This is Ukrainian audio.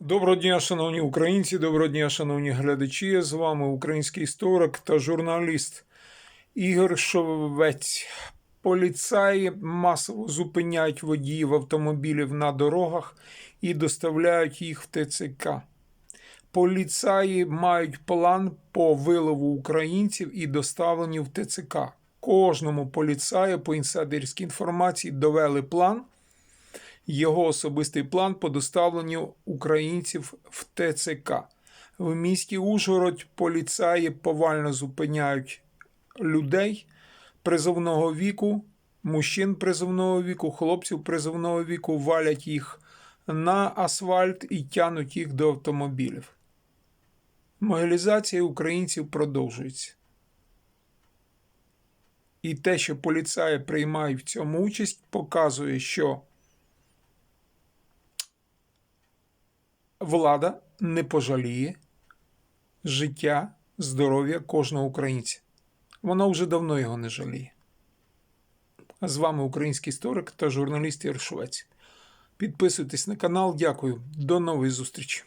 Доброго дня, шановні українці, доброго дня, шановні глядачі. З вами український історик та журналіст Ігор Шовець. Поліцаї масово зупиняють водіїв автомобілів на дорогах і доставляють їх в ТЦК. Поліцаї мають план по вилову українців і доставленню в ТЦК. Кожному поліцаю по інсайдерській інформації довели план його особистий план по доставленню українців в ТЦК. В місті Ужгород поліцаї повально зупиняють людей призовного віку, мужчин призовного віку, хлопців призовного віку, валять їх на асфальт і тянуть їх до автомобілів. Мобілізація українців продовжується. І те, що поліцаї приймають в цьому участь, показує, що влада не пожаліє життя, здоров'я кожного українця. Вона вже давно його не жаліє. З вами український історик та журналіст Ігор Підписуйтесь на канал. Дякую. До нової зустрічі.